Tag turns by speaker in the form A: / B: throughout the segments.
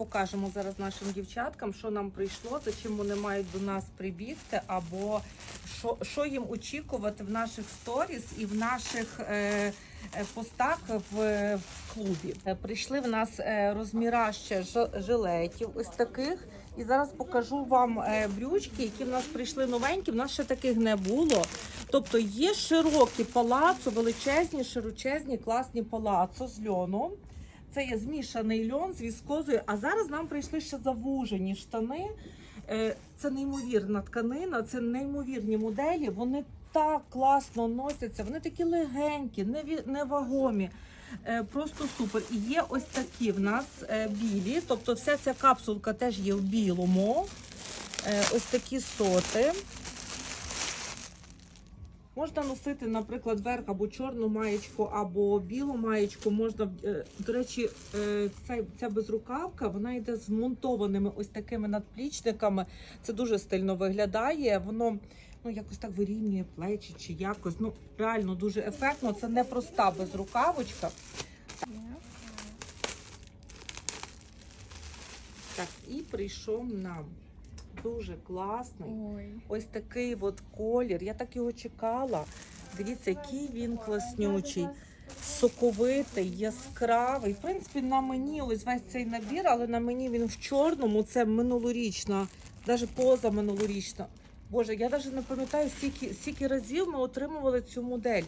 A: покажемо зараз нашим дівчаткам, що нам прийшло, за чим вони мають до нас прибігти, або що, що їм очікувати в наших сторіс і в наших е, е, постах в, в клубі. Е, Прийшли в нас е, розміра ще жилетів, ось таких. І зараз покажу вам брючки, які в нас прийшли новенькі. В нас ще таких не було. Тобто є широкі палацо, величезні, широчезні, класні палацо з льоном. Це є змішаний льон з віскозою. А зараз нам прийшли ще завужені штани. Е, Це неймовірна тканина, це неймовірні моделі. Вони так класно носяться, вони такі легенькі, невагомі. Е, Просто супер. І є ось такі в нас е, білі. Тобто вся ця капсулка теж є в білому. Ось такі соти. Можна носити, наприклад, верх або чорну маєчку, або білу маєчку. Можна, е, до речі, е, ця, ця безрукавка вона йде з монтованими ось такими надплічниками. Це дуже стильно виглядає. Воно ну якось так вирівнює плечі чи якось. Ну реально дуже ефектно. Це не проста безрукавочка. Так, і прийшов нам дуже класний.
B: Ой.
A: Ось такий от колір. Я так його чекала. Дивіться, який він класнючий, соковитий, яскравий. В принципі, на мені ось весь цей набір, але на мені він в чорному. Це минулорічна, навіть поза минулорічна. Боже, я навіть не пам'ятаю, скільки, скільки разів ми отримували цю модель.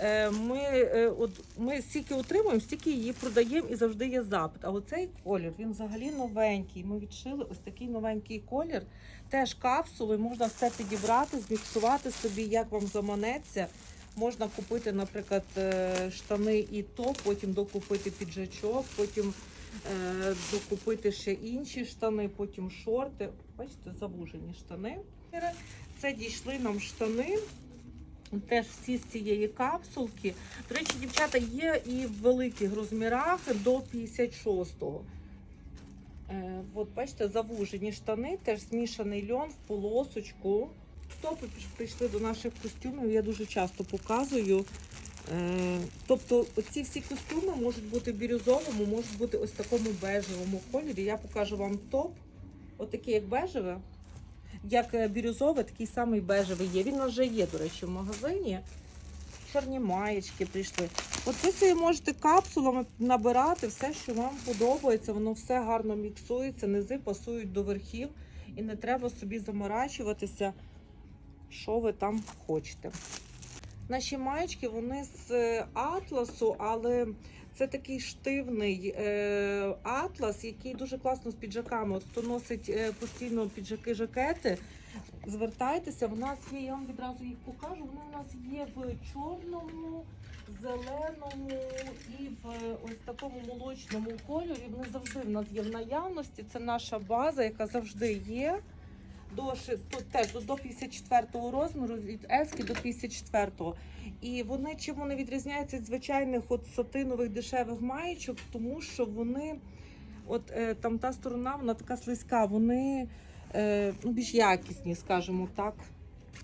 A: Е, Ми, е, от, ми стільки отримуємо, стільки її продаємо і завжди є запит. А оцей колір він взагалі новенький. Ми відшили ось такий новенький колір. Теж капсули, можна все підібрати, зміксувати собі, як вам заманеться. Можна купити, наприклад, е, штани і топ, потім докупити піджачок, потім докупити ще інші штани, потім шорти. Бачите, завужені штани. Це дійшли нам штани. Теж всі з цієї капсулки. До речі, дівчата є і в великих розмірах до 56-го. Е, от бачите, завужені штани, теж змішаний льон в полосочку. Топи прийшли до наших костюмів, я дуже часто показую. Е, тобто ці всі костюми можуть бути в бірюзовому, можуть бути ось такому бежевому кольорі. Я покажу вам топ. Отакий, як бежеве. Як е, бірюзове, такий самий бежевий є. Він вже є, до речі, в магазині. Чорні маєчки прийшли. От ви собі можете капсулами набирати все, що вам подобається. Воно все гарно міксується, низи пасують до верхів. І не треба собі заморачуватися, що ви там хочете. Наші маєчки вони з е, атласу, але це такий штивний е, атлас, який дуже класно з піджаками. От хто носить е, постійно піджаки, жакети, звертайтеся. У нас є, я вам відразу їх покажу. Вони у нас є в чорному, зеленому і в ось такому молочному кольорі. Вони завжди в нас є в наявності. Це наша база, яка завжди є. До, тут теж до, 54-го розміру, від ески до 54. І вони чим вони відрізняються від звичайних от сатинових дешевих маєчок, тому що вони, от е, там та сторона, вона така слизька, вони е, ну, більш якісні, скажімо так,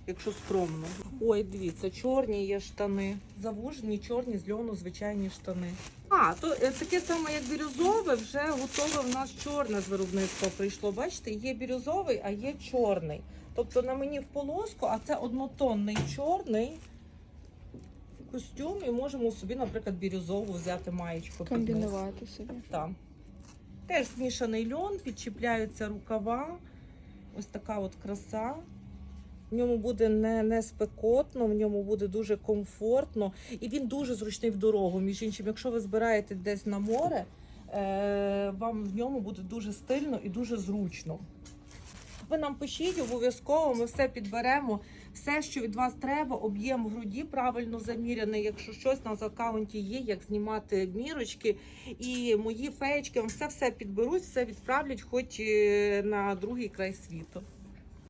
A: якщо скромно. Ой, дивіться, чорні є штани, завужені, чорні з льону, звичайні штани. А, то е, таке саме, як бірюзове, вже готове в нас чорне з виробництва прийшло. Бачите, є бірюзовий, а є чорний. Тобто на мені в полоску, а це однотонний чорний костюм, і можемо собі, наприклад, бірюзову взяти маєчку.
B: Комбінувати собі.
A: Так. Теж змішаний льон, підчіпляються рукава. Ось така от краса. В ньому буде не, не спекотно, в ньому буде дуже комфортно. І він дуже зручний в дорогу. Між іншим, якщо ви збираєтесь десь на море, е, вам в ньому буде дуже стильно і дуже зручно. Ви нам пишіть обов'язково, ми все підберемо. Все, що від вас треба, об'єм груді правильно заміряний. Якщо щось у нас аккаунті є, як знімати мірочки. І мої феєчки вам все все підберуть, все відправлять, хоч е, на другий край світу.